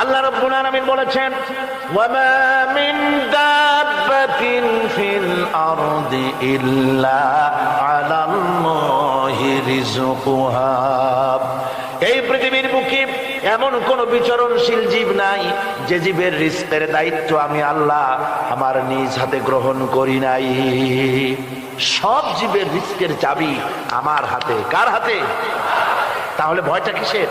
আল্লাহ রাব্বুল আলামিন বলেছেন, ওয়ামা মিন দাব্বাতিন ফিল আরদি ইল্লা আলাল্লাহি রিজকুহা এই পৃথিবীর বুকে এমন কোন বিচরণশীল জীব নাই, যে জীবের রিস্কের দায়িত্ব আমি আল্লাহ আমার নিজ হাতে গ্রহণ করি নাই। সব জীবের রিস্কের চাবি আমার হাতে। কার হাতে? তাহলে ভয়টা কিসের?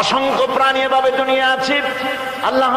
অসংখ্য প্রাণী এভাবে দুনিয়া আছে। আল্লাহ